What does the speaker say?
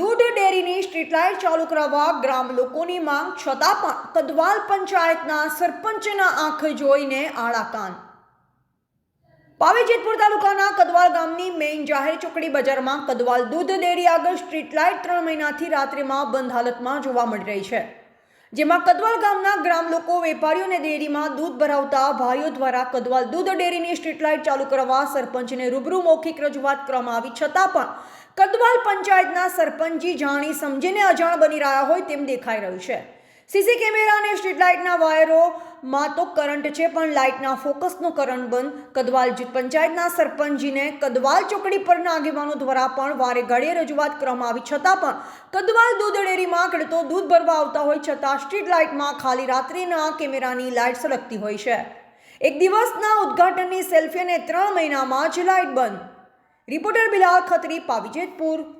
દૂધ ડેરીની street light ચાલુ કરાવવા ગ્રામ લોકોની માંગ, છતાં પણ કદવાલ પંચાયતના સરપંચના આંખ જોઈને આળાકાન પાવીજેતપુર પાવી જેતપુર તાલુકાના કદવાલ ગામની મેઇન જાહેર ચોકડી બજારમાં કદવાલ દૂધ ડેરી આગળ સ્ટ્રીટ લાઇટ ત્રણ મહિનાથી રાત્રિમાં બંધ હાલતમાં જોવા મળી રહી છે. જેમાં કદવાલ ગામના ગ્રામ લોકો, વેપારીઓ અને ડેરીમાં દૂધ ભરાવતા ભાઈઓ દ્વારા કદવાલ દૂધ ડેરીની સ્ટ્રીટ લાઇટ ચાલુ કરવા સરપંચને રૂબરૂ મૌખિક રજૂઆત કરવામાં આવી. છતાં પણ કદવાલ પંચાયતના સરપંચજી જાણી સમજીને અજાણ બની રહ્યા હોય તેમ દેખાઈ રહ્યું છે. સીસી કેમેરા અને સ્ટ્રીટ લાઇટના વાયરોમાં તો કરંટ છે, પણ લાઇટના ફોકસનો કરંટ બંધ. કદવાલ પંચાયતના સરપંચજીને કદવાલ ચોકડી પરના આગેવાનો દ્વારા પણ વારે ઘડીએ રજૂઆત કરવામાં આવી. છતાં પણ કદવાલ દૂધ ડેરીમાં ખેડૂતો દૂધ ભરવા આવતા હોય, છતાં સ્ટ્રીટ લાઇટમાં ખાલી રાત્રિના કેમેરાની લાઇટ સળગતી હોય છે. એક દિવસના ઉદ્ઘાટનની સેલ્ફી અને ત્રણ મહિનામાં જ લાઇટ બંધ. રિપોર્ટર બિલાલ ખત્રી, પાવીજેતપુર.